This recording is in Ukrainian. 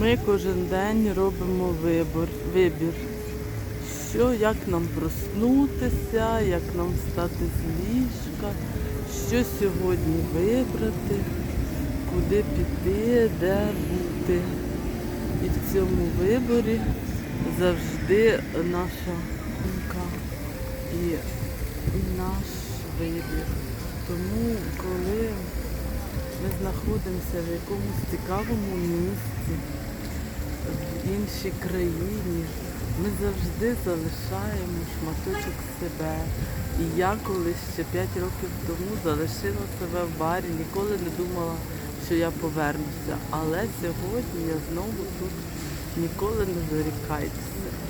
Ми кожен день робимо вибор, вибір, що, як нам проснутися, як нам встати з ліжка, що сьогодні вибрати, куди піти, де бути. І в цьому виборі завжди наша думка і, наш вибір. Тому, коли ми знаходимося в якомусь цікавому місці, іншій країні, ми завжди залишаємо шматочок себе. І я колись ще 5 років тому залишила себе в барі, ніколи не думала, що я повернуся. Але сьогодні я знову тут ніколи не зарікайтеся.